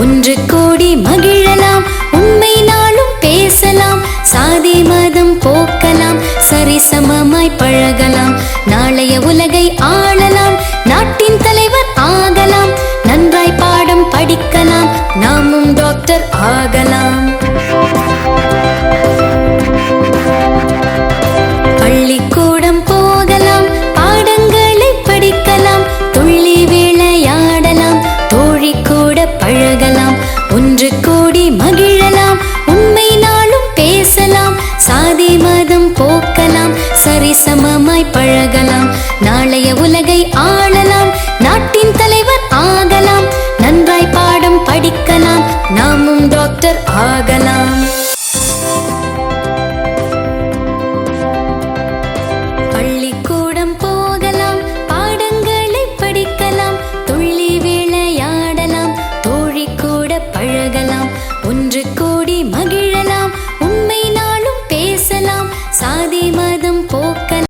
ஒன்று கூடி மகிழலாம் உண்மை நாளும் பேசலாம் சாதி மதம் போக்கலாம் சரிசமமாய் பழகலாம் நாளைய உலகை ஆளலாம் நாட்டின் தலைவர் ஆகலாம் நன்றாய் பாடம் படிக்கலாம் நாமும் டாக்டர் ஆகலாம். சாதி மதம் போக்கலாம். சரிசமமாய் பழகலாம். நாளைய உலகை ஆளலாம். நாட்டின் தலைவர் ஆகலாம். நன்றாய் பாடம் படிக்கலாம். நாமும் டாக்டர் ஆகலாம். பள்ளிக்கூடம் போகலாம். பாடங்களை படிக்கலாம். சாதி மதம் போக்க